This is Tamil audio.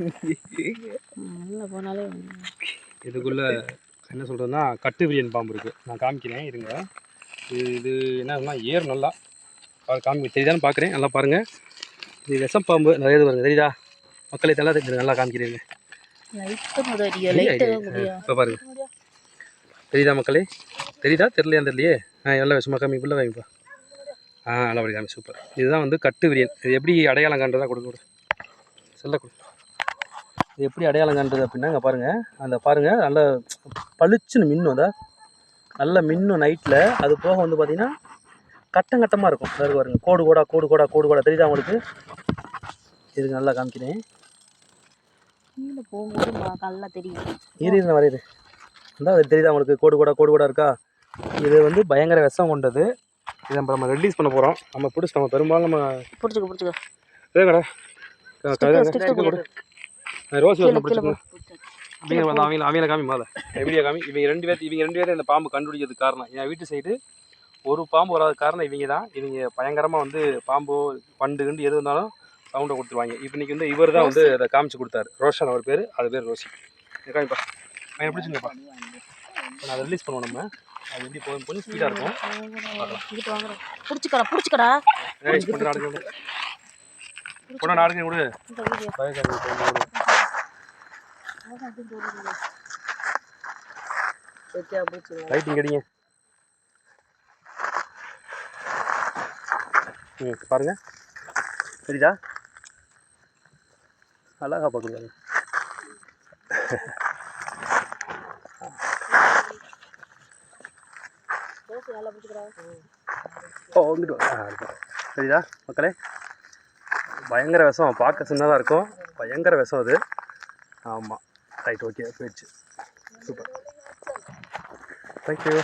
உள்ள போனாலே இதுக்குள்ள என்ன சொல்கிறதுனா கட்டு விரியன் பாம்பு இருக்குது நான் காமிக்கிறேன் இருங்க. இது இது என்னன்னா ஏர் நல்லா பாரு, காமி தெரியுதான்னு பார்க்குறேன் நல்லா பாருங்கள் இது விஷப்பாம்பு நிறைய இது வருது தெரியுதா? மக்களை நல்லா தெரியுது நல்லா காமிக்கிறீங்க இப்போ பாருங்க. தெரியுதா மக்களே? தெரியுதா? தெரியலையா? தெரியலையே? ஆ எல்லாம் விஷமா காமி உள்ள காமிப்பா ஆ நல்லபடி காமி. சூப்பர். இதுதான் வந்து கட்டு விரியன் இது எப்படி அடையாளம் காண்றதா கொடுக்க கொடு செல்ல கொடு எப்படி அடையாளம் காண்றது அப்படின்னா இங்கே பாருங்கள் அந்த பாருங்கள் நல்ல பளிச்சுன்னு மின்னும் அந்த நல்ல மின்னும் நைட்டில் அது போக வந்து பார்த்தீங்கன்னா கட்டம் கட்டமாக இருக்கும். அதாவது பாருங்க கோடு கோடா கோடு கோடா கோடு கோடா. தெரியுதா உங்களுக்கு? இதுக்கு நல்லா காமிக்கிறேன். போகும்போது நல்லா தெரியும். இரு நான் வரையுது அந்த அது தெரியுதா உங்களுக்கு? கோடு கோடா கோடு கோடா இருக்கா? இது வந்து பயங்கர விஷம் கொண்டது. இதை நம்ம நம்ம ரிலீஸ் பண்ண போகிறோம் நம்ம பிடிச்சி நம்ம பெரும்பாலும் நம்ம பிடிச்சிக்க பிடிச்சிக்க. இதே கொடு. ரோஸ். அப்படிங்கிற வந்து அவங்க அவங்கள காமி மேலே எப்படியா காமி? இவங்க ரெண்டு பேர்த்து இவங்க ரெண்டு பேரும் இந்த பாம்பு கண்டுபிடிக்கிறதுக்கு காரணம். என் வீட்டு சைடு ஒரு பாம்பு வராத காரணம் இவங்க தான். இவங்க பயங்கரமாக வந்து பாம்பு பண்டு கிண்டு எது இருந்தாலும் சவுண்டை கொடுத்துருவாங்க. இப்போ இன்னைக்கு வந்து இவர் தான் வந்து அதை காமிச்சு கொடுத்தாரு. ரோஷன் அவர் பேர் அது பேர் ரோஷி காமிப்பா. அவன் பிடிச்சிங்கப்பா நான் அதை ரிலீஸ் பண்ணுவோம் நம்ம. அது எப்படி போகும் கொஞ்சம் ஸ்பீடாக இருக்கும். பிடிச்சிக்கடா பிடிச்சிக்கடா. கொண்டு நாடுங்க கொண்டு நாடுங்க விடு இந்த வீடியோ பயக்காரங்க கொண்டு விடு. செத்தியா பிடிச்சிக்கடா லைட்டிங் கடிங்க. ம் பாருங்க. தெரியுதா? அழகா பார்க்குறாங்க நல்லா ஓ மக்களே? பயங்கர விஷம். பார்க்க சின்னதாக இருக்கும். பயங்கர விஷம் அது. ஆமாம் ரைட் ஓகே போயிடுச்சு சூப்பர் தேங்க்யூ